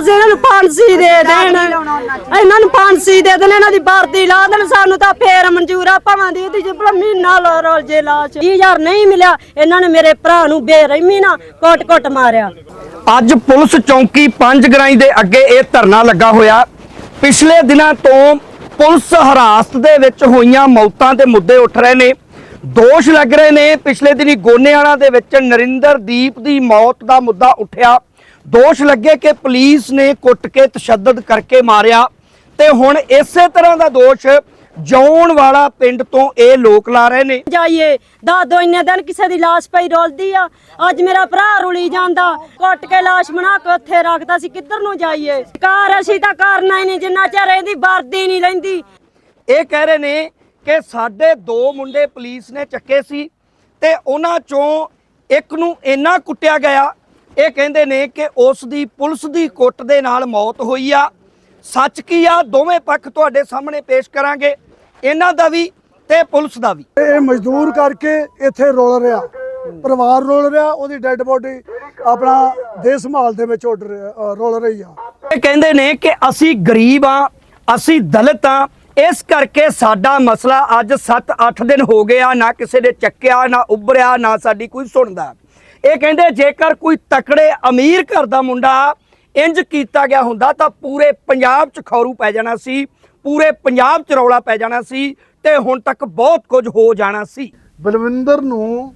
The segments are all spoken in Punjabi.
ਬਸ ਇਹਨਾਂ ਨੂੰ ਫਾਂਸੀ ਦੇ ਦੇਣ। ਇਹਨਾਂ ਨੂੰ ਫਾਂਸੀ ਦੇ ਦੇਣ ਇਹਨਾਂ ਦੀ ਵਰਦੀ ਲਾ ਦੇਣ ਸਾਨੂੰ ਤਾਂ ਫੇਰ ਮਨਜ਼ੂਰ ਆ ਭਾਵਾਂ ਦੀ ਇਹਦੀ ਜਿਪੜਾ ਮਹੀਨਾ ਲਾ ਰੋਲ ਜੇ ਲਾਸ਼। 20000 ਨਹੀਂ ਮਿਲਿਆ ਇਹਨਾਂ ਨੇ ਮੇਰੇ ਭਰਾ ਨੂੰ ਬੇਰਹਿਮੀ ਨਾਲ ਕੋਟ-ਕੋਟ ਮਾਰਿਆ। ਅੱਜ ਪੁਲਿਸ ਚੌਂਕੀ ਪੰਜ ਗਰਾਈ ਦੇ ਅੱਗੇ ਇਹ ਧਰਨਾ ਲੱਗਾ ਹੋਇਆ। ਪਿਛਲੇ ਦਿਨਾਂ ਤੋਂ ਪੁਲਿਸ ਹਰਾਸਤ ਦੇ ਵਿੱਚ ਹੋਈਆਂ ਮੌਤਾਂ ਦੇ ਮੁੱਦੇ ਉੱਠ ਰਹੇ ਨੇ। ਦੋਸ਼ ਲੱਗ ਰਹੇ ਨੇ ਪਿਛਲੇ ਦਿਨੀ ਗੋਨੇਆਣਾ ਦੇ ਵਿੱਚ ਨਰਿੰਦਰਦੀਪ ਦੀ ਮੌਤ ਦਾ ਮੁੱਦਾ ਉੱਠਿਆ। ਦੋਸ਼ ਲੱਗੇ ਕਿ ਪੁਲਿਸ ਨੇ ਕੁੱਟ ਕੇ ਤਸ਼ੱਦਦ ਕਰਕੇ ਮਾਰਿਆ ਤੇ ਹੁਣ ਇਸੇ ਤਰ੍ਹਾਂ ਦਾ ਦੋਸ਼ ਜੌਣ ਵਾਲਾ ਪਿੰਡ ਤੋਂ ਇਹ ਲੋਕ ਲਾ ਰਹੇ ਨੇ। ਜਾਈਏ ਦਾਦੋ ਇੰਨੇ ਦਿਨ ਕਿਸੇ ਦੀ ਲਾਸ਼ ਪਈ ਰੋਲਦੀ ਆ। ਅੱਜ ਮੇਰਾ ਭਰਾ ਰੁਲੀ ਜਾਂਦਾ ਕੁੱਟ ਕੇ ਲਾਸ਼ ਬਣਾ ਕੇ ਉੱਥੇ ਰੱਖਦਾ ਸੀ ਕਿੱਧਰ ਨੂੰ ਜਾਈਏ? ਕਾਰ ਅਸੀਂ ਤਾਂ ਕਰਨਾ ਹੀ ਨਹੀਂ ਜਿੰਨਾ ਚਿਰ ਇਹਦੀ ਵਰਦੀ ਨਹੀਂ ਲੈਂਦੀ। ਇਹ ਕਹਿ ਰਹੇ ਨੇ ਕਿ ਸਾਡੇ ਦੋ ਮੁੰਡੇ ਪੁਲਿਸ ਨੇ ਚੱਕੇ ਸੀ ਤੇ ਉਹਨਾਂ ਚੋਂ ਇੱਕ ਨੂੰ ਇੰਨਾ ਕੁੱਟਿਆ ਗਿਆ ਇਹ ਕਹਿੰਦੇ ਨੇ ਕਿ ਉਸ ਦੀ ਪੁਲਿਸ ਦੀ ਕੁੱਟ ਦੇ ਨਾਲ ਮੌਤ ਹੋਈ ਆ। ਸੱਚ ਕੀ ਆ? ਦੋਵੇਂ ਪੱਖ ਤੁਹਾਡੇ ਸਾਹਮਣੇ ਪੇਸ਼ ਕਰਾਂਗੇ। ਇਹਨਾਂ ਦਾ ਵੀ ਤੇ ਪੁਲਿਸ ਦਾ ਵੀ। ਇਹ ਮਜ਼ਦੂਰ ਕਰਕੇ ਇੱਥੇ ਰੋਲ ਰਿਹਾ। ਪਰਿਵਾਰ ਰੋਲ ਰਿਹਾ ਉਹਦੀ ਡੈੱਡ ਬੋਡੀ ਆਪਣਾ ਦੇਹ ਸੰਭਾਲ ਦੇ ਵਿੱਚ ਉੱਡ ਰਿਹਾ- ਰੋਲ ਰਹੀ ਆ। ਇਹ ਕਹਿੰਦੇ ਨੇ ਕਿ ਅਸੀਂ ਗਰੀਬ ਆ ਅਸੀਂ ਦਲਿਤ ਆ। ਇਸ ਕਰਕੇ ਸਾਡਾ ਮਸਲਾ ਅੱਜ 7-8 ਦਿਨ ਹੋ ਗਿਆ ਨਾ ਕਿਸੇ ਨੇ ਚੱਕਿਆ ਨਾ ਉੱਭਰਿਆ ਨਾ ਸਾਡੀ ਕੋਈ ਸੁਣਦਾ। ਇਹ ਕਹਿੰਦੇ ਜੇਕਰ ਕੋਈ ਤਕੜੇ ਅਮੀਰ ਘਰ ਦਾ ਮੁੰਡਾ ਇੰਜ ਕੀਤਾ ਗਿਆ ਹੁੰਦਾ ਤਾਂ ਪੂਰੇ ਪੰਜਾਬ 'ਚ ਖੌਰੂ ਪੈ ਜਾਣਾ ਸੀ, ਪੂਰੇ ਪੰਜਾਬ 'ਚ ਰੌਲਾ ਪੈ ਜਾਣਾ ਸੀ ਤੇ ਹੁਣ ਤੱਕ ਬਹੁਤ ਕੁਝ ਹੋ ਜਾਣਾ ਸੀ। ਬਲਵਿੰਦਰ ਨੂੰ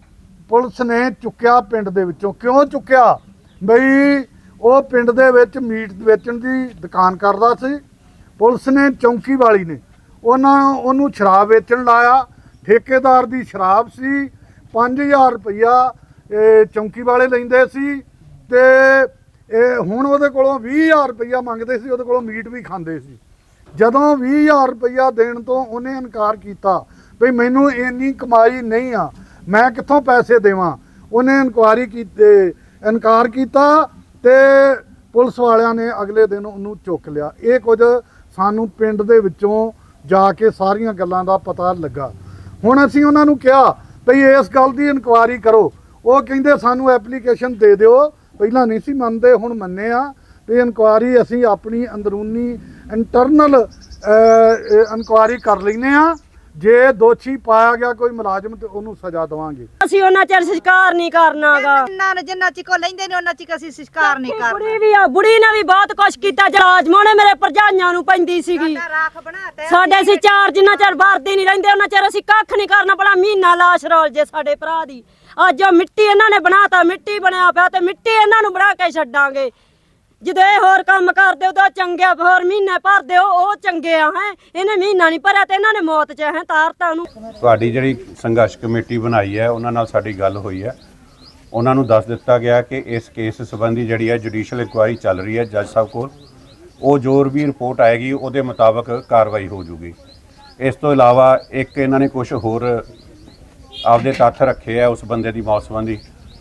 ਪੁਲਿਸ ਨੇ ਚੁੱਕਿਆ ਪਿੰਡ ਦੇ ਵਿੱਚੋਂ। ਕਿਉਂ ਚੁੱਕਿਆ? ਬਈ ਉਹ ਪਿੰਡ ਦੇ ਵਿੱਚ ਮੀਟ ਵੇਚਣ ਦੀ ਦੁਕਾਨ ਕਰਦਾ ਸੀ। ਪੁਲਿਸ ਨੇ ਚੌਂਕੀ ਵਾਲੀ ਨੇ। ਉਹਨਾਂ ਉਹਨੂੰ ਸ਼ਰਾਬ ਵੇਚਣ ਲਾਇਆ। ਠੇਕੇਦਾਰ ਦੀ ਸ਼ਰਾਬ ਸੀ। 5000 ਰੁਪਇਆ ਇਹ ਚੌਂਕੀ ਵਾਲੇ ਲੈਂਦੇ ਸੀ ਤੇ ਇਹ ਹੁਣ ਉਹਦੇ ਕੋਲੋਂ 20000 ਰੁਪਇਆ ਮੰਗਦੇ ਸੀ, ਉਹਦੇ ਕੋਲੋਂ ਮੀਟ ਵੀ ਖਾਂਦੇ ਸੀ। ਜਦੋਂ 20000 ਰੁਪਇਆ ਦੇਣ ਤੋਂ ਉਹਨੇ ਇਨਕਾਰ ਕੀਤਾ ਵੀ ਮੈਨੂੰ ਇੰਨੀ ਕਮਾਈ ਨਹੀਂ ਆ, ਮੈਂ ਕਿੱਥੋਂ ਪੈਸੇ ਦੇਵਾਂ? ਉਹਨੇ ਇਨਕੁਆਰੀ ਕੀਤੀ, ਇਨਕਾਰ ਕੀਤਾ ਤੇ ਪੁਲਿਸ ਵਾਲਿਆਂ ਨੇ ਅਗਲੇ ਦਿਨ ਉਹਨੂੰ ਚੁੱਕ ਲਿਆ। ਇਹ ਕੁਝ ਸਾਨੂੰ ਪਿੰਡ ਦੇ ਵਿੱਚੋਂ ਜਾ ਕੇ ਸਾਰੀਆਂ ਗੱਲਾਂ ਦਾ ਪਤਾ ਲੱਗਾ। ਹੁਣ ਅਸੀਂ ਉਹਨਾਂ ਨੂੰ ਕਿਹਾ ਭਈ ਇਸ ਗੱਲ ਦੀ ਇਨਕੁਆਰੀ ਕਰੋ। ਉਹ ਕਹਿੰਦੇ ਸਾਨੂੰ ਐਪਲੀਕੇਸ਼ਨ ਦੇ ਦਿਓ। ਪਹਿਲਾਂ ਨਹੀਂ ਸੀ ਮੰਨਦੇ ਹੁਣ ਮੰਨੇ ਆ। ਵੀ ਇਨਕੁਆਰੀ ਅਸੀਂ ਆਪਣੀ ਅੰਦਰੂਨੀ ਇੰਟਰਨਲ ਇਨਕੁਆਰੀ ਕਰ ਲੈਨੇ ਆ। ਜੇ ਦੋਸ਼ੀ ਪਾਇਆ ਗਿਆ ਕੋਈ ਮੁਲਾਜ਼ਮ ਤੇ ਉਹਨੂੰ ਸਜ਼ਾ ਦੇਵਾਂਗੇ। ਅਸੀਂ ਉਹਨਾਂ ਚਿਰ ਸੰਸਕਾਰ ਨਹੀਂ ਕਰਨਾਗਾ ਜਿੰਨਾ ਜਿੰਨਾ ਚਿਕੋ ਲੈਂਦੇ ਨੇ ਉਹਨਾਂ ਚਿਕ ਅਸੀਂ ਸੰਸਕਾਰ ਨਹੀਂ ਕਰਨਾ। ਬੁੜੀ ਵੀ ਆ ਬੁੜੀ ਨੇ ਵੀ ਬਹੁਤ ਕੁਛ ਕੀਤਾ ਜਰਾਜਮੋਂ ਨੇ ਮੇਰੇ ਭਰਜਾਈਆਂ ਨੂੰ ਪੈਂਦੀ ਸੀਗੀ। ਸਾਡਾ ਅਸੀਂ ਚਾਰ ਜਿੰਨਾ ਚਿਰ ਵਰਦੀ ਨਹੀਂ ਰਹਿੰਦੇ ਉਹਨਾਂ ਚਿਰ ਅਸੀਂ ਕੱਖ ਨਹੀਂ ਕਰਨਾ ਭਲਾ ਮਹੀਨਾ ਲਾਸ਼ ਰੋਲ ਜੇ ਸਾਡੇ ਭਰਾ ਦੀ। ਅੱਜ ਉਹ ਮਿੱਟੀ ਇਹਨਾਂ ਨੇ ਬਣਾਤਾ, ਮਿੱਟੀ ਬਣਿਆ ਪਿਆ ਤੇ ਮਿੱਟੀ ਇਹਨਾਂ ਨੂੰ ਬਣਾ ਕੇ ਛੱਡਾਂਗੇ। ਜਦੋਂ ਇਹ ਹੋਰ ਕੰਮ ਕਰਦੇ ਉਹਦਾ ਚੰਗਿਆ, ਹੋਰ ਮਹੀਨੇ ਭਰਦੇ ਉਹ ਉਹ ਚੰਗੇ ਆ, ਹੈ। ਇਹਨੇ ਮਹੀਨਾ ਨਹੀਂ ਭਰਿਆ ਤੇ ਇਹਨਾਂ ਨੇ ਮੌਤ ਚ, ਹੈ, ਤਾਰਤਾ ਉਹਨੂੰ। ਤੁਹਾਡੀ ਜਿਹੜੀ ਸੰਘਰਸ਼ ਕਮੇਟੀ ਬਣਾਈ ਹੈ, ਉਹਨਾਂ ਨਾਲ ਸਾਡੀ ਗੱਲ ਹੋਈ ਹੈ। ਉਹਨਾਂ ਨੂੰ ਦੱਸ ਦਿੱਤਾ ਗਿਆ ਕਿ ਇਸ ਕੇਸ ਸੰਬੰਧੀ ਜਿਹੜੀ ਹੈ ਜੁਡੀਸ਼ੀਅਲ ਇਨਕੁਆਇਰੀ ਚੱਲ ਰਹੀ ਹੈ ਜੱਜ ਸਾਹਿਬ ਕੋਲ। ਉਹ ਜੋ ਵੀ ਰਿਪੋਰਟ ਆਏਗੀ, ਉਹਦੇ ਮੁਤਾਬਕ ਕਾਰਵਾਈ ਹੋ ਜੂਗੀ। ਇਸ ਤੋਂ ਇਲਾਵਾ ਇੱਕ ਇਹਨਾਂ ਨੇ ਕੁਝ ਹੋਰ ਆਪਦੇ ਤੱਥ ਰੱਖੇ ਆ ਉਸ ਬੰਦੇ ਦੀ ਮੌਤ ਸੰਬੰਧੀ।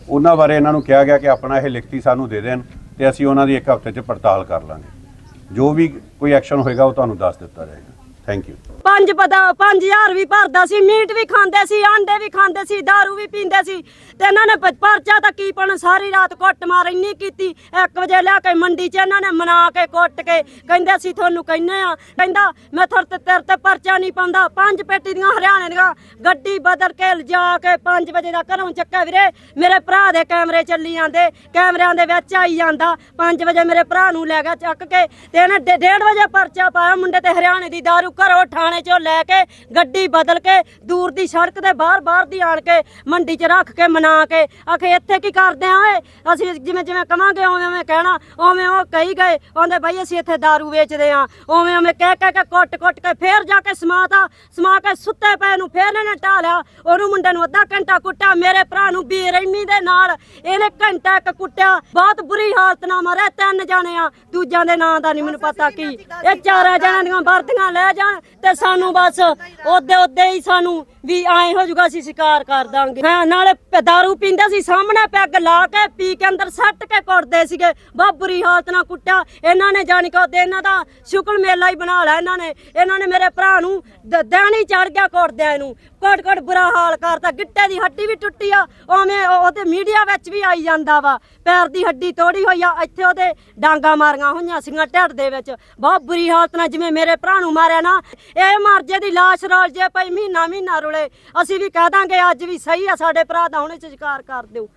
ਉਹਨਾਂ ਬਾਰੇ ਇਹਨਾਂ ਨੂੰ ਕਿਹਾ ਗਿਆ ਕਿ ਆਪਣਾ ਇਹ ਲਿਖਤੀ ਸਾਨੂੰ ਦੇ ਦੇਣ ਤੇ ਅਸੀਂ ਉਹਨਾਂ ਦੀ ਇੱਕ ਹਫ਼ਤੇ 'ਚ ਪੜਤਾਲ ਕਰ ਲਾਂਗੇ। ਜੋ ਵੀ ਕੋਈ ਐਕਸ਼ਨ ਹੋਏਗਾ ਉਹ ਤੁਹਾਨੂੰ ਦੱਸ ਦਿੱਤਾ ਜਾਏਗਾ। ਥੈਂਕ ਯੂ ਪੰਜ ਪਤਾ 5000 ਵੀ ਭਰਦਾ ਸੀ, ਮੀਟ ਵੀ ਖਾਂਦੇ ਸੀ, ਆਂਡੇ ਵੀ ਖਾਂਦੇ ਸੀ दारू ਵੀ ਪੀਂਦੇ ਸੀ। ਤੇ ਇਹਨਾਂ ਨੇ ਪਰਚਾ ਤਾਂ ਕੀ ਪਾਉਣਾ, ਸਾਰੀ ਰਾਤ ਕੁੱਟ ਮਾਰ ਇੰਨੀ ਕੀਤੀ 1 ਵਜੇ ਲਿਆ ਕੇ ਮੰਡੀ 'ਚ ਇਹਨਾਂ ਨੇ ਮਨਾ ਕੇ ਕੁੱਟ ਕੇ ਕਹਿੰਦੇ ਸੀ ਤੁਹਾਨੂੰ ਕਹਿੰਨੇ ਆ ਕਹਿੰਦਾ, ਮੈਂ ਥੋੜ ਤੇ ਤੇਰੇ ਤੇ ਪਰਚਾ ਨਹੀਂ ਪਾਉਂਦਾ, ਪੰਜ ਪੇਟੀ ਦੀਆਂ ਹਰਿਆਣੇ ਦੀਆਂ ਗੱਡੀ ਬਦਲ ਕੇ ਲਿਜਾ ਕੇ 5 ਵਜੇ ਦਾ ਘਰੋਂ ਚੱਕਿਆ ਵੀਰੇ। ਮੇਰੇ ਭਰਾ ਦੇ ਕੈਮਰੇ ਚੱਲੀ ਜਾਂਦੇ, ਕੈਮਰਿਆਂ ਦੇ ਵਿੱਚ ਆਈ ਜਾਂਦਾ। 5 ਵਜੇ ਮੇਰੇ ਭਰਾ ਨੂੰ ਲੈ ਗਿਆ ਚੱਕ ਕੇ, ਤੇ ਇਹਨੇ 1:30 ਵਜੇ ਪਰਚਾ ਪਾਇਆ, ਮੁੰਡੇ ਤੇ ਹਰਿਆਣੇ ਦੀ ਦਾਰੂ ਘਰੋਂ ਥਾਣੇ 'ਚੋਂ ਲੈ ਕੇ ਗੱਡੀ ਬਦਲ ਕੇ ਦੂਰ ਦੀ ਸੜਕ ਤੇ ਬਾਹਰ ਬਾਹਰ ਦੀ ਆਣ ਕੇ ਮੰਡੀ 'ਚ ਰੱਖ ਕੇ ਮਨਾ ਕੇ। ਆਖੇ ਇੱਥੇ ਕੀ ਕਰਦੇ ਆ ਓਏ? ਅਸੀਂ ਜਿਵੇਂ ਜਿਵੇਂ ਕਵਾਂਗੇ ਉਵੇਂ ਉਵੇਂ ਕਹਿਣਾ ਉਵੇਂ ਉਹ ਕਹੀ ਗਏ। ਉਹਦੇ ਬਾਈ ਅਸੀਂ ਇੱਥੇ दारू ਵੇਚਦੇ ਆ। ਉਵੇਂ ਉਵੇਂ ਕਹਿ ਕਹਿ ਕੇ ਕੁੱਟ ਕੁੱਟ ਕੇ ਫੇਰ ਜਾ ਕੇ ਸਮਾਤਾ ਸਮਾ ਕੇ ਸੁੱਤੇ ਪਏ ਨੂੰ ਫੇਰ ਇਹਨੇ ਢਾਲਿਆ। ਉਹਨੂੰ ਮੁੰਡੇ ਨੂੰ ਅੱਧਾ ਘੰਟਾ ਕੁੱਟਿਆ ਮੇਰੇ ਭਰਾ ਨੂੰ ਬੇਰਹਿਮੀ ਦੇ ਨਾਲ। ਇਹਨੇ ਘੰਟਾ ਇੱਕ ਕੁੱਟਿਆ। ਬਹੁਤ ਬੁਰੀ ਹਾਲਤ ਨਾਲ ਮਾਰਿਆ ਤਿੰਨ ਜਾਣੇ ਆ। ਦੂਜਿਆਂ ਦੇ ਨਾਂ ਦਾ ਨਹੀਂ ਮੈਨੂੰ ਪਤਾ ਕੀ। ਇਹ ਚਾਰਾਂ ਜਣਾਂ ਦੀਆਂ ਵਰਦੀਆਂ ਲੈ ਜਾਣ ਤੇ ਸਾਨੂੰ ਬਸ ਉਹਦੇ ਉਹਦੇ ਹੀ ਸਾਨੂੰ ਵੀ ਐ ਹੋ ਜਾਊਗਾ ਅਸੀਂ ਸ਼ਿਕਾਰ ਕਰ ਦਾਂਗੇ। ਹਾਂ, ਨਾਲੇ ਦਾਰੂ ਪੀਂਦੇ ਸੀ, ਸਾਹਮਣੇ ਪੈਗ ਲਾ ਕੇ ਪੀ ਕੇ ਅੰਦਰ ਸੱਟ ਕੇ ਕੁੱਟਦੇ ਸੀਗੇ। ਬਹੁਤ ਬੁਰੀ ਹਾਲਤ ਨਾਲ ਕੁੱਟਿਆ। ਇਹਨਾਂ ਨੇ ਜਾਣੀ ਕਿ ਉਹਦੇ ਇਹਨਾਂ ਦਾ ਸ਼ੁਕਲ ਮੇਲਾ ਹੀ ਬਣਾ ਲਿਆ ਇਹਨਾਂ ਨੇ। ਇਹਨਾਂ ਨੇ ਮੇਰੇ ਭਰਾ ਨੂੰ ਦਹਿਣੀ ਦੇਣੀ ਚੜ ਗਿਆ ਕੁੱਟਦਿਆਂ ਇਹਨੂੰ। ਕੋਟ ਕੋਟ ਬੁਰਾ ਹਾਲ ਕਰਤਾ। ਗਿੱਟੇ ਦੀ ਹੱਡੀ ਵੀ ਟੁੱਟੀ ਆ। ਉਵੇਂ ਉਹਦੇ ਮੀਡੀਆ ਵਿੱਚ ਵੀ ਆਈ ਜਾਂਦਾ ਵਾ। ਪੈਰ ਦੀ ਹੱਡੀ ਤੋੜੀ ਹੋਈ ਆ। ਇੱਥੇ ਉਹਦੇ ਡਾਂਗਾ ਮਾਰੀਆਂ ਹੋਈਆਂ ਸੀਗੀਆਂ ਢਿੱਡ ਦੇ ਵਿੱਚ। ਬਹੁਤ ਬੁਰੀ ਹਾਲਤ ਨਾਲ ਜਿਵੇਂ ਮੇਰੇ ਭਰਾ ਨੂੰ ਮਾਰਿਆ ਨਾ ਇਹ ਮਰ ਜੇ ਦੀ ਲਾਸ਼ ਰੋਲ ਜੇ ਪਈ, ਮਹੀਨਾ ਮਹੀਨਾ ਰੁਲੇ। ਅਸੀਂ ਵੀ ਕਹਿ ਦਾਂਗੇ, ਅੱਜ ਵੀ ਸਹੀ ਆ, ਸਾਡੇ ਭਰਾ ਦਾ ਹੁਣੇ ਸਤਿਕਾਰ ਕਰ ਦਿਓ।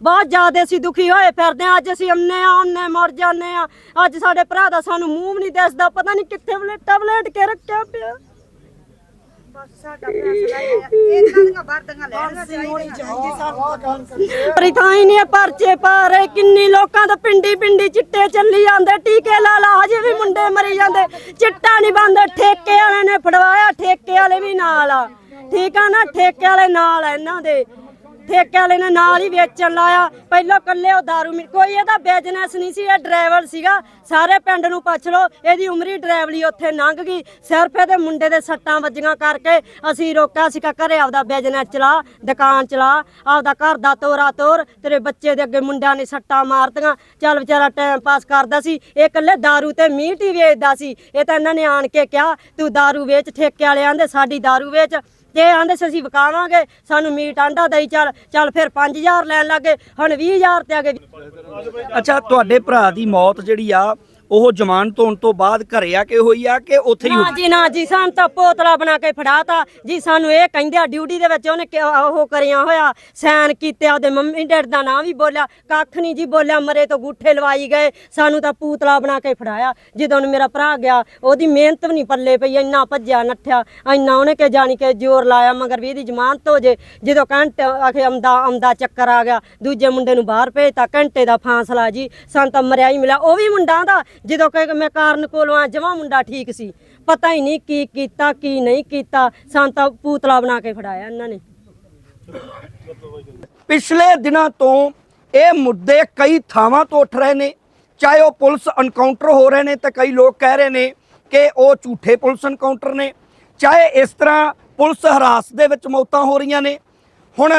ਬਹੁਤ ਜ਼ਿਆਦਾ ਅਸੀਂ ਦੁਖੀ ਹੋਏ ਫਿਰਦੇ ਆ ਅੱਜ ਅਸੀਂ ਅੰਨੇ ਆ ਅੰਨੇ ਮਰ ਜਾਂਦੇ ਆ ਅੱਜ ਸਾਡੇ ਭਰਾ ਦਾ ਸਾਨੂੰ ਮੂੰਹ ਵੀ ਨਹੀਂ ਦਿਸਦਾ, ਪਤਾ ਨਹੀਂ ਕਿੱਥੇ ਬਲੇਟਾ ਬਲੇਟ ਕੇ ਰੱਖਿਆ ਪਿਆ। ਬਸ ਸਾਡਾ ਫੈਸਲਾ ਇਹ ਹੈ ਇਹਨਾਂ ਦੀਆਂ ਵਰਦੀਆਂ ਲੈਣੀਆਂ ਚਾਹੀਦੀਆਂ। ਪਰ ਥਾਂ ਹੀ ਨਹੀਂ ਹੈ ਪਰਚੇ ਪਾ ਰਹੇ ਕਿੰਨੀ ਲੋਕਾਂ ਦਾ ਪਿੰਡੀ ਪਿੰਡੀ ਚਿੱਟੇ ਚੱਲੀ ਜਾਂਦੇ ਟੀਕੇ ਲਾ ਲਾ ਹਜੇ ਵੀ ਮੁੰਡੇ ਮਰੀ ਜਾਂਦੇ। ਚਿੱਟਾ ਨਹੀਂ ਬੰਦ ਠੇਕੇ ਵਾਲੇ ਨੇ ਫੜਵਾਇਆ ਠੇਕੇ ਵਾਲੇ ਵੀ ਨਾਲ ਆ। ਠੀਕ ਆ ਨਾ ਠੇਕੇ ਵਾਲੇ ਨਾਲ ਇਹਨਾਂ ਦੇ। ਠੇਕੇ ਵਾਲੇ ਨੇ ਨਾਲ ਹੀ ਵੇਚਣ ਲਾਇਆ ਪਹਿਲਾਂ ਕੱਲੇ ਉਹ दारू ਮੀ ਕੋਈ ਇਹਦਾ ਬਿਜ਼ਨਸ ਨਹੀਂ ਸੀ ਇਹ ਡਰਾਈਵਰ ਸੀਗਾ ਸਾਰੇ ਪਿੰਡ ਨੂੰ ਪੁੱਛ ਲਓ ਇਹਦੀ ਉਮਰੀ ਡਰਾਈਵਰੀ ਉੱਥੇ ਲੰਘ ਗਈ ਸਿਰਫ ਇਹਦੇ ਮੁੰਡੇ ਦੇ ਸੱਟਾਂ ਵੱਜੀਆਂ ਕਰਕੇ ਅਸੀਂ ਰੋਕਿਆ ਸੀ ਕਿ ਘਰੇ ਆਪਦਾ ਬਿਜ਼ਨਸ ਚਲਾ ਦੁਕਾਨ ਚਲਾ ਆਪਦਾ ਘਰ ਦਾ ਤੋਰਾ ਤੋਰ ਤੇਰੇ ਬੱਚੇ ਦੇ ਅੱਗੇ ਮੁੰਡਿਆਂ ਨੇ ਸੱਟਾਂ ਮਾਰਤੀਆਂ ਚੱਲ ਵਿਚਾਰਾ ਟਾਈਮ ਪਾਸ ਕਰਦਾ ਸੀ ਇਹ ਕੱਲੇ दारू ਤੇ ਮੀਟ ਹੀ ਵੇਚਦਾ ਸੀ ਇਹ ਤਾਂ ਇਹਨਾਂ ਨੇ ਆਣ ਕੇ ਕਿਹਾ ਤੂੰ दारू ਵੇਚ ਠੇਕੇ ਵਾਲੇ ਆਂਦੇ ਸਾਡੀ दारू ਵੇਚ ਜੇ ਆਂਦੇ ਸੀ, ਅਸੀਂ ਵਿਕਾਵਾਂਗੇ, ਸਾਨੂੰ ਮੀਟ ਆਂਡਾ ਦੇਈ, ਚੱਲ ਚੱਲ ਫਿਰ 5000 ਲੈਣ ਲੱਗੇ, ਹੁਣ 20000 ਤੇ ਆ ਗਏ। ਅੱਛਾ, ਤੁਹਾਡੇ ਭਰਾ ਦੀ ਮੌਤ ਜਿਹੜੀ ਆ ਉਹ ਜ਼ਮਾਨਤ ਹੋਣ ਤੋਂ ਬਾਅਦ ਘਰੇ ਆ ਕੇ ਹੋਈ ਆ ਕਿ ਉੱਥੇ ਹੀ ਨਾ ਹੋਈ? ਜੀ ਨਾ ਜੀ ਸਾਨੂੰ ਤਾਂ ਪੋਤਲਾ ਬਣਾ ਕੇ ਫੜਾਤਾ। ਜੀ ਸਾਨੂੰ ਇਹ ਕਹਿੰਦੇ ਆ ਡਿਊਟੀ ਦੇ ਵਿੱਚ ਉਹਨੇ ਉਹ ਕਰਿਆ ਹੋਇਆ ਸਾਈਨ ਕੀਤੇ ਆ ਉਹਦੇ ਮੰਮੀ ਡੈਡ ਦਾ ਨਾਂ ਵੀ ਬੋਲਿਆ ਕੱਖ ਨਹੀਂ ਜੀ ਬੋਲਿਆ ਮਰੇ ਤੋਂ ਗੁੱਠੇ ਲਵਾਈ ਗਏ ਸਾਨੂੰ ਤਾਂ ਪੂਤਲਾ ਬਣਾ ਕੇ ਫੜਾਇਆ। ਜਦੋਂ ਮੇਰਾ ਭਰਾ ਗਿਆ ਉਹਦੀ ਮਿਹਨਤ ਵੀ ਨਹੀਂ ਪੱਲੇ ਪਈ ਇੰਨਾ ਭੱਜਿਆ ਨੱਠਿਆ ਇੰਨਾ ਉਹਨੇ ਕਿ ਜਾਣੀ ਕਿ ਜ਼ੋਰ ਲਾਇਆ ਮਗਰ ਵੀ ਇਹਦੀ ਜ਼ਮਾਨਤ ਹੋ ਜੇ। ਜਦੋਂ ਘੰਟੇ ਆਖੇ ਆਮਦਾ ਆਮਦਾ ਚੱਕਰ ਆ ਗਿਆ ਦੂਜੇ ਮੁੰਡੇ ਨੂੰ ਬਾਹਰ ਭੇਜਤਾ ਘੰਟੇ ਦਾ ਫਾਸਲਾ ਜੀ ਸਾਨੂੰ ਤਾਂ ਮਰਿਆ ਹੀ ਮਿਲਿਆ। ਉਹ ਵੀ ਮੁੰਡਾ ਦਾ ਜਦੋਂ ਕਿ ਮੈਂ ਕਾਰਨ ਕੋਲੋਂ ਆ ਜਮਾ ਮੁੰਡਾ ਠੀਕ ਸੀ। ਪਤਾ ਹੀ ਨਹੀਂ ਕੀ ਕੀਤਾ, ਕੀ ਨਹੀਂ ਕੀਤਾ। ਸਾਨੂੰ ਤਾਂ ਪੂਤਲਾ ਬਣਾ ਕੇ ਫੜਾਇਆ ਇਹਨਾਂ ਨੇ। ਪਿਛਲੇ ਦਿਨਾਂ ਤੋਂ ਇਹ ਮੁੱਦੇ ਕਈ ਥਾਵਾਂ ਤੋਂ ਉੱਠ ਰਹੇ ਨੇ। ਚਾਹੇ ਉਹ ਪੁਲਿਸ ਐਨਕਾਊਂਟਰ ਹੋ ਰਹੇ ਨੇ ਤੇ ਕਈ ਲੋਕ ਕਹਿ ਰਹੇ ਨੇ ਕਿ ਉਹ ਝੂਠੇ ਪੁਲਿਸ ਐਨਕਾਊਂਟਰ ਨੇ। ਚਾਹੇ ਇਸ ਤਰ੍ਹਾਂ ਪੁਲਿਸ ਹਰਾਸ ਦੇ ਵਿੱਚ ਮੌਤਾਂ ਹੋ ਰਹੀਆਂ ਨੇ। ਹੁਣ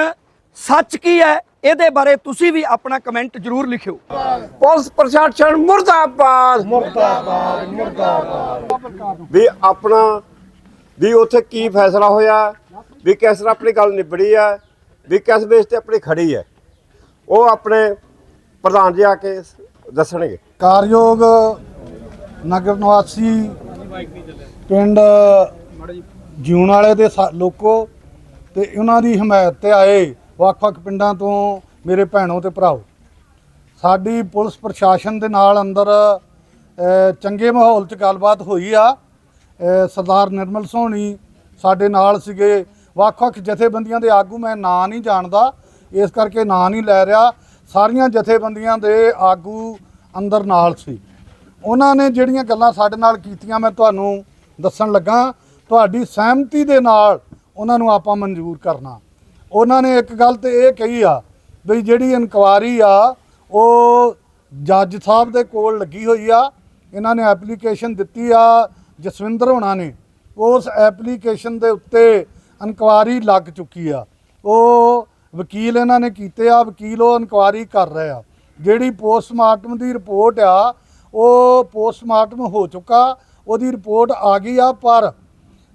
ਸੱਚ ਕੀ ਹੈ? ਇਹਦੇ ਬਾਰੇ ਤੁਸੀਂ ਵੀ ਆਪਣਾ ਕਮੈਂਟ ਜ਼ਰੂਰ ਲਿਖਿਓ। ਪੁਲਿਸ ਪ੍ਰਸ਼ਾਸਨ ਮੁਰਦਾਬਾਦ। ਮੁਰਦਾਬਾਦ ਮੁਰਦਾਬਾਦ। ਵੀ ਆਪਣਾ ਵੀ ਉੱਥੇ ਕੀ ਫੈਸਲਾ ਹੋਇਆ ਵੀ ਕਿਸ ਤਰ੍ਹਾਂ ਆਪਣੀ ਗੱਲ ਨਿਬੜੀ ਆ ਵੀ ਕਿਸ ਬੇਸ ਤੇ ਆਪਣੀ ਖੜੀ ਹੈ ਉਹ ਆਪਣੇ ਪ੍ਰਧਾਨ ਜੀ ਆ ਕੇ ਦੱਸਣਗੇ। ਕਾਰਯੋਗ ਨਗਰ ਨਿਵਾਸੀ ਪਿੰਡ ਜਿਉਣ ਵਾਲੇ ਦੇ ਲੋਕੋ ਤੇ ਉਹਨਾਂ ਦੀ ਹਮਾਇਤ ਤੇ ਆਏ। ਵੱਖ-ਵੱਖ ਪਿੰਡਾਂ ਤੋਂ ਮੇਰੇ ਭੈਣੋ ਤੇ ਭਰਾਓ। ਸਾਡੀ ਪੁਲਿਸ ਪ੍ਰਸ਼ਾਸਨ ਦੇ ਨਾਲ ਅੰਦਰ ਚੰਗੇ ਮਾਹੌਲ 'ਚ ਗੱਲਬਾਤ ਹੋਈ ਆ। ਸਰਦਾਰ ਨਿਰਮਲ ਸੋਹਣੀ ਸਾਡੇ ਨਾਲ ਸੀਗੇ। ਵੱਖ-ਵੱਖ ਜਥੇਬੰਦੀਆਂ ਦੇ ਆਗੂ ਮੈਂ ਨਾਂ ਨਹੀਂ ਜਾਣਦਾ। ਇਸ ਕਰਕੇ ਨਾਂ ਨਹੀਂ ਲੈ ਰਿਹਾ। ਸਾਰੀਆਂ ਜਥੇਬੰਦੀਆਂ ਦੇ ਆਗੂ ਅੰਦਰ ਨਾਲ ਸੀ। ਉਹਨਾਂ ਨੇ ਜਿਹੜੀਆਂ ਗੱਲਾਂ ਸਾਡੇ ਨਾਲ ਕੀਤੀਆਂ ਮੈਂ ਤੁਹਾਨੂੰ ਦੱਸਣ ਲੱਗਾ। ਤੁਹਾਡੀ ਸਹਿਮਤੀ ਦੇ ਨਾਲ ਉਹਨਾਂ ਨੂੰ ਆਪਾਂ ਮਨਜ਼ੂਰ ਕਰਨਾ। ਉਹਨਾਂ ਨੇ ਇੱਕ ਗੱਲ ਤੇ ਇਹ ਕਹੀ ਆ ਵੀ ਜਿਹੜੀ ਇਨਕੁਆਰੀ ਆ, ਉਹ ਜੱਜ ਸਾਹਿਬ ਦੇ ਕੋਲ ਲੱਗੀ ਹੋਈ ਆ। ਇਹਨਾਂ ਨੇ ਐਪਲੀਕੇਸ਼ਨ ਦਿੱਤੀ ਆ ਜਸਵਿੰਦਰ ਹੋਣਾ ਨੇ। ਉਸ ਐਪਲੀਕੇਸ਼ਨ ਦੇ ਉੱਤੇ ਇਨਕੁਆਰੀ ਲੱਗ ਚੁੱਕੀ ਆ। ਉਹ ਵਕੀਲ ਇਹਨਾਂ ਨੇ ਕੀਤੇ ਆ, ਵਕੀਲ ਉਹ ਇਨਕੁਆਰੀ ਕਰ ਰਹੇ ਆ। ਜਿਹੜੀ ਪੋਸਟਮਾਰਟਮ ਦੀ ਰਿਪੋਰਟ ਆ, ਉਹ ਪੋਸਟਮਾਰਟਮ ਹੋ ਚੁੱਕਾ, ਉਹਦੀ ਰਿਪੋਰਟ ਆ ਗਈ ਆ, ਪਰ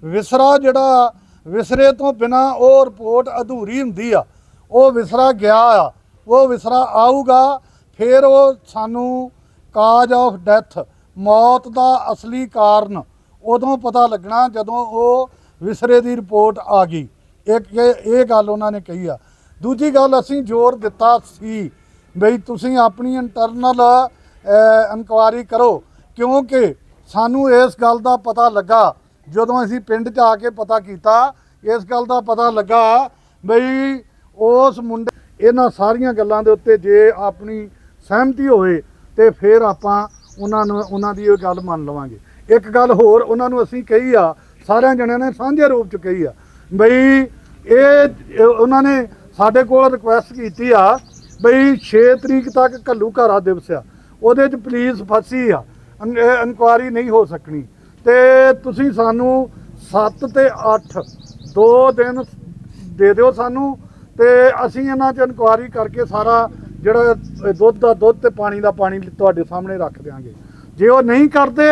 ਵਿਸਰਾ ਜਿਹੜਾ ਵਿਸਰੇ ਤੋਂ ਬਿਨਾ ਉਹ ਰਿਪੋਰਟ ਅਧੂਰੀ ਹੁੰਦੀ ਆ। ਉਹ ਵਿਸਰਾ ਗਿਆ ਆ। ਉਹ ਵਿਸਰਾ ਆਊਗਾ, ਫਿਰ ਉਹ ਸਾਨੂੰ ਕਾਜ ਆਫ ਡੈਥ, ਮੌਤ ਦਾ ਅਸਲੀ ਕਾਰਨ ਉਦੋਂ ਪਤਾ ਲੱਗਣਾ ਜਦੋਂ ਉਹ ਵਿਸਰੇ ਦੀ ਰਿਪੋਰਟ ਆ ਗਈ। ਇੱਕ ਇਹ ਗੱਲ ਉਹਨਾਂ ਨੇ ਕਹੀ ਆ। ਦੂਜੀ ਗੱਲ ਅਸੀਂ ਜ਼ੋਰ ਦਿੱਤਾ ਸੀ ਬਈ ਤੁਸੀਂ ਆਪਣੀ ਇੰਟਰਨਲ ਇਨਕੁਆਰੀ ਕਰੋ, ਕਿਉਂਕਿ ਸਾਨੂੰ ਇਸ ਗੱਲ ਦਾ ਪਤਾ ਲੱਗਾ ਜਦੋਂ ਅਸੀਂ ਪਿੰਡ 'ਚ ਆ ਕੇ ਪਤਾ ਕੀਤਾ, ਇਸ ਗੱਲ ਦਾ ਪਤਾ ਲੱਗਾ ਬਈ ਉਸ ਮੁੰਡੇ ਇਹਨਾਂ ਸਾਰੀਆਂ ਗੱਲਾਂ ਦੇ ਉੱਤੇ ਜੇ ਆਪਣੀ ਸਹਿਮਤੀ ਹੋਵੇ ਤੇ ਫਿਰ ਆਪਾਂ ਉਹਨਾਂ ਨੂੰ, ਉਹਨਾਂ ਦੀ ਇਹ ਗੱਲ ਮੰਨ ਲਵਾਂਗੇ। ਇੱਕ ਗੱਲ ਹੋਰ ਉਹਨਾਂ ਨੂੰ ਅਸੀਂ ਕਹੀ ਆ, ਸਾਰਿਆਂ ਜਣਿਆਂ ਨੇ ਸਾਂਝੇ ਰੂਪ 'ਚ ਕਹੀ ਆ, ਬਈ ਇਹ ਉਹਨਾਂ ਨੇ ਸਾਡੇ ਕੋਲ ਰਿਕੁਐਸਟ ਕੀਤੀ ਆ, ਬਈ 6 ਤਰੀਕ ਤੱਕ ਘੱਲੂ ਘਾਰਾ ਦਿਵਸ ਆ, ਉਹਦੇ 'ਚ ਪੁਲਿਸ ਫਸੀ ਆ ਇਨਕੁਆਰੀ ਨਹੀਂ ਹੋ ਸਕਣੀ। ਤੇ ਤੁਸੀਂ ਸਾਨੂੰ 7 ਤੇ 8 ਦੋ ਦਿਨ ਦੇ ਦਿਓ ਸਾਨੂੰ ਤੇ ਅਸੀਂ ਇਹਨਾਂ 'ਚ ਇਨਕੁਆਰੀ ਕਰਕੇ ਸਾਰਾ ਜਿਹੜਾ ਦੁੱਧ ਦਾ ਦੁੱਧ ਤੇ ਪਾਣੀ ਦਾ ਪਾਣੀ ਤੁਹਾਡੇ ਸਾਹਮਣੇ ਰੱਖ ਦਿਆਂਗੇ। ਜੇ ਉਹ ਨਹੀਂ ਕਰਦੇ,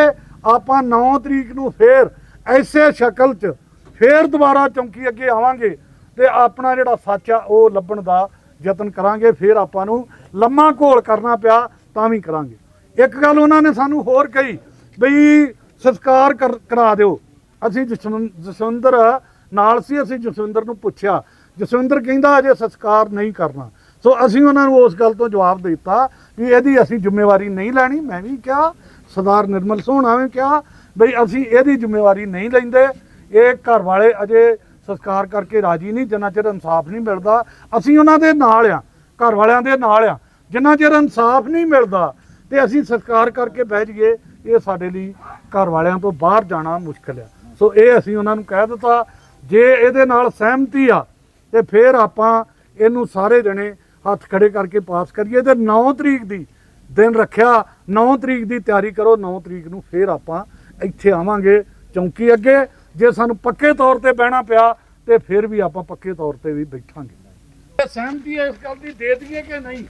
ਆਪਾਂ 9 ਤਰੀਕ ਨੂੰ ਫੇਰ ਐਸੇ ਸ਼ਕਲ 'ਚ ਫੇਰ ਦੁਬਾਰਾ ਚੌਂਕੀ ਅੱਗੇ ਆਵਾਂਗੇ ਤੇ ਆਪਣਾ ਜਿਹੜਾ ਸੱਚ ਆ, ਉਹ ਲੱਭਣ ਦਾ ਯਤਨ ਕਰਾਂਗੇ, ਫੇਰ ਆਪਾਂ ਨੂੰ ਲੰਮਾ ਘੋਲ ਕਰਨਾ ਪਿਆ ਤਾਂ ਵੀ ਕਰਾਂਗੇ। ਇੱਕ ਗੱਲ ਉਹਨਾਂ ਨੇ ਸਾਨੂੰ ਹੋਰ ਕਹੀ, ਬਈ ਸੰਸਕਾਰ ਕਰ- ਕਰਾ ਦਿਓ। ਅਸੀਂ ਜਸਵੰ- ਜਸਵਿੰਦਰ, ਨਾਲ ਸੀ, ਅਸੀਂ ਜਸਵਿੰਦਰ ਨੂੰ ਪੁੱਛਿਆ। ਜਸਵਿੰਦਰ ਕਹਿੰਦਾ, ਅਜੇ ਸੰਸਕਾਰ ਨਹੀਂ ਕਰਨਾ। ਸੋ ਅਸੀਂ ਉਹਨਾਂ ਨੂੰ ਉਸ ਗੱਲ ਤੋਂ ਜਵਾਬ ਦਿੱਤਾ ਵੀ ਇਹਦੀ ਅਸੀਂ ਜ਼ਿੰਮੇਵਾਰੀ ਨਹੀਂ ਲੈਣੀ। ਮੈਂ ਵੀ ਕਿਹਾ, ਸਰਦਾਰ ਨਿਰਮਲ ਸੋਹਣਾ ਵੀ ਕਿਹਾ ਬਈ ਅਸੀਂ ਇਹਦੀ ਜ਼ਿੰਮੇਵਾਰੀ ਨਹੀਂ ਲੈਂਦੇ। ਇਹ ਘਰ ਵਾਲੇ ਅਜੇ ਸੰਸਕਾਰ ਕਰਕੇ ਰਾਜੀ ਨਹੀਂ, ਜਿੰਨਾ ਚਿਰ ਇਨਸਾਫ ਨਹੀਂ ਮਿਲਦਾ। ਅਸੀਂ ਉਹਨਾਂ ਦੇ ਨਾਲ ਆ ਘਰ ਵਾਲਿਆਂ ਦੇ ਨਾਲ ਆ। ਜਿੰਨਾ ਚਿਰ ਇਨਸਾਫ ਨਹੀਂ ਮਿਲਦਾ, ਤੇ ਅਸੀਂ ਸੰਸਕਾਰ ਕਰਕੇ ਬਹਿ ਜਾਈਏ। ਇਹ ਸਾਡੇ ਲਈ ਘਰ ਵਾਲਿਆਂ ਤੋਂ ਬਾਹਰ ਜਾਣਾ ਮੁਸ਼ਕਲ ਆ। ਸੋ ਇਹ ਅਸੀਂ ਉਹਨਾਂ ਨੂੰ ਕਹਿ ਦਿੱਤਾ, ਜੇ ਇਹਦੇ ਨਾਲ ਸਹਿਮਤੀ ਆ, ਤੇ ਫਿਰ ਆਪਾਂ ਇਹਨੂੰ ਸਾਰੇ ਜਣੇ ਹੱਥ ਖੜੇ ਕਰਕੇ ਪਾਸ ਕਰੀਏ ਤੇ 9 ਤਰੀਕ ਦੀ ਦਿਨ ਰੱਖਿਆ 9 ਤਰੀਕ ਦੀ ਤਿਆਰੀ ਕਰੋ 9 ਤਰੀਕ ਨੂੰ ਫਿਰ ਆਪਾਂ ਇੱਥੇ ਆਵਾਂਗੇ ਚੌਂਕੀ ਅੱਗੇ। ਜੇ ਸਾਨੂੰ ਪੱਕੇ ਤੌਰ ਤੇ ਬਹਿਣਾ ਪਿਆ, ਤੇ ਫਿਰ ਵੀ ਆਪਾਂ ਪੱਕੇ ਤੌਰ ਤੇ ਵੀ ਬੈਠਾਂਗੇ। ਸਹਿਮਤੀ ਇਸ ਗੱਲ ਦੀ, ਦੇ ਦਈਏ ਕਿ ਨਹੀਂ?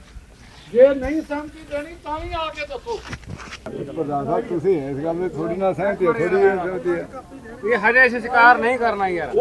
ਜੇ ਨਹੀਂ ਸਹਿਮਤੀ ਦੇਣੀ ਤਾਂ ਵੀ ਆ ਕੇ ਦੱਸੋ। ਪ੍ਰਧਾਨ ਸਾਹਿਬ ਤੁਸੀਂ ਇਸ ਗੱਲ ਵਿੱਚ ਥੋੜੀ ਨਾ ਸਹਿਮਤੀ ਥੋੜੀ ਇਹ ਹਜੇ ਸੰਸਕਾਰ ਨਹੀਂ ਕਰਨਾ ਯਾਰ।